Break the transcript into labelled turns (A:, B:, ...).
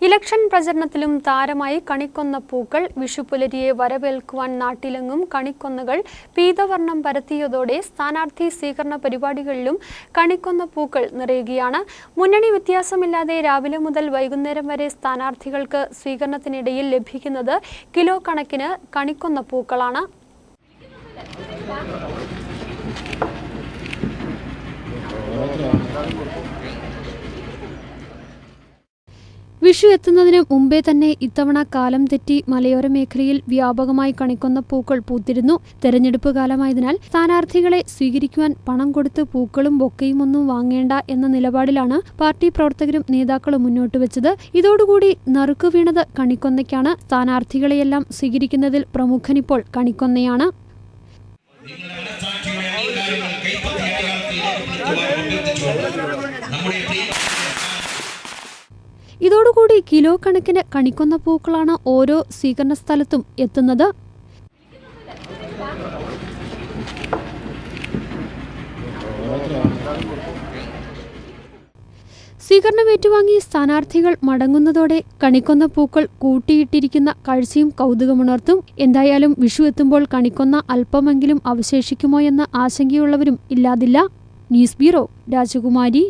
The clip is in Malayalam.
A: ഇലക്ഷൻ പ്രചരണത്തിലും താരമായി കണിക്കൊന്ന പൂക്കൾ വിഷുപുലരിയെ വരവേൽക്കുവാൻ നാട്ടിലെങ്ങും കണിക്കൊന്നകൾ പീതവർണം പരത്തിയതോടെ സ്ഥാനാർത്ഥി സ്വീകരണ പരിപാടികളിലും കണിക്കൊന്ന പൂക്കൾ നിറയുകയാണ്. മുന്നണി വ്യത്യാസമില്ലാതെ രാവിലെ മുതൽ വൈകുന്നേരം വരെ സ്ഥാനാർത്ഥികൾക്ക് സ്വീകരണത്തിനിടയിൽ ലഭിക്കുന്നത് കിലോ കണക്കിന് കണിക്കൊന്ന പൂക്കളാണ്. വിഷു എത്തുന്നതിന് മുമ്പേ തന്നെ ഇത്തവണ കാലം തെറ്റി മലയോര മേഖലയിൽ വ്യാപകമായി കണിക്കൊന്ന പൂക്കൾ പൂത്തിരുന്നു. തെരഞ്ഞെടുപ്പ് കാലമായതിനാൽ സ്ഥാനാർത്ഥികളെ സ്വീകരിക്കുവാൻ പണം കൊടുത്ത് പൂക്കളും ബൊക്കയും ഒന്നും വാങ്ങേണ്ട എന്ന നിലപാടിലാണ് പാർട്ടി പ്രവർത്തകരും നേതാക്കളും മുന്നോട്ട് വെച്ചത്. ഇതോടുകൂടി നറുക്കു വീണത് കണിക്കൊന്നയ്ക്കാണ്. സ്ഥാനാർത്ഥികളെയെല്ലാം സ്വീകരിക്കുന്നതിൽ പ്രമുഖനിപ്പോൾ കണിക്കൊന്നയാണ്.
B: നമ്മുടെ
A: ഇതോടുകൂടി കിലോ കണക്കിന് കണിക്കുന്ന പൂക്കളാണ് ഓരോ സ്വീകരണ സ്ഥലത്തും എത്തുന്നത്. സ്വീകരണം ഏറ്റുവാങ്ങി സ്ഥാനാർത്ഥികൾ മടങ്ങുന്നതോടെ കണിക്കൊന്ന പൂക്കൾ കൂട്ടിയിട്ടിരിക്കുന്ന കാഴ്ചയും കൗതുകമുണർത്തും. എന്തായാലും വിഷു എത്തുമ്പോൾ കണിക്കൊന്ന അല്പമെങ്കിലും അവശേഷിക്കുമോ എന്ന ആശങ്കയുള്ളവരും ഇല്ലാതില്ല. ന്യൂസ് ബ്യൂറോ രാജകുമാരി.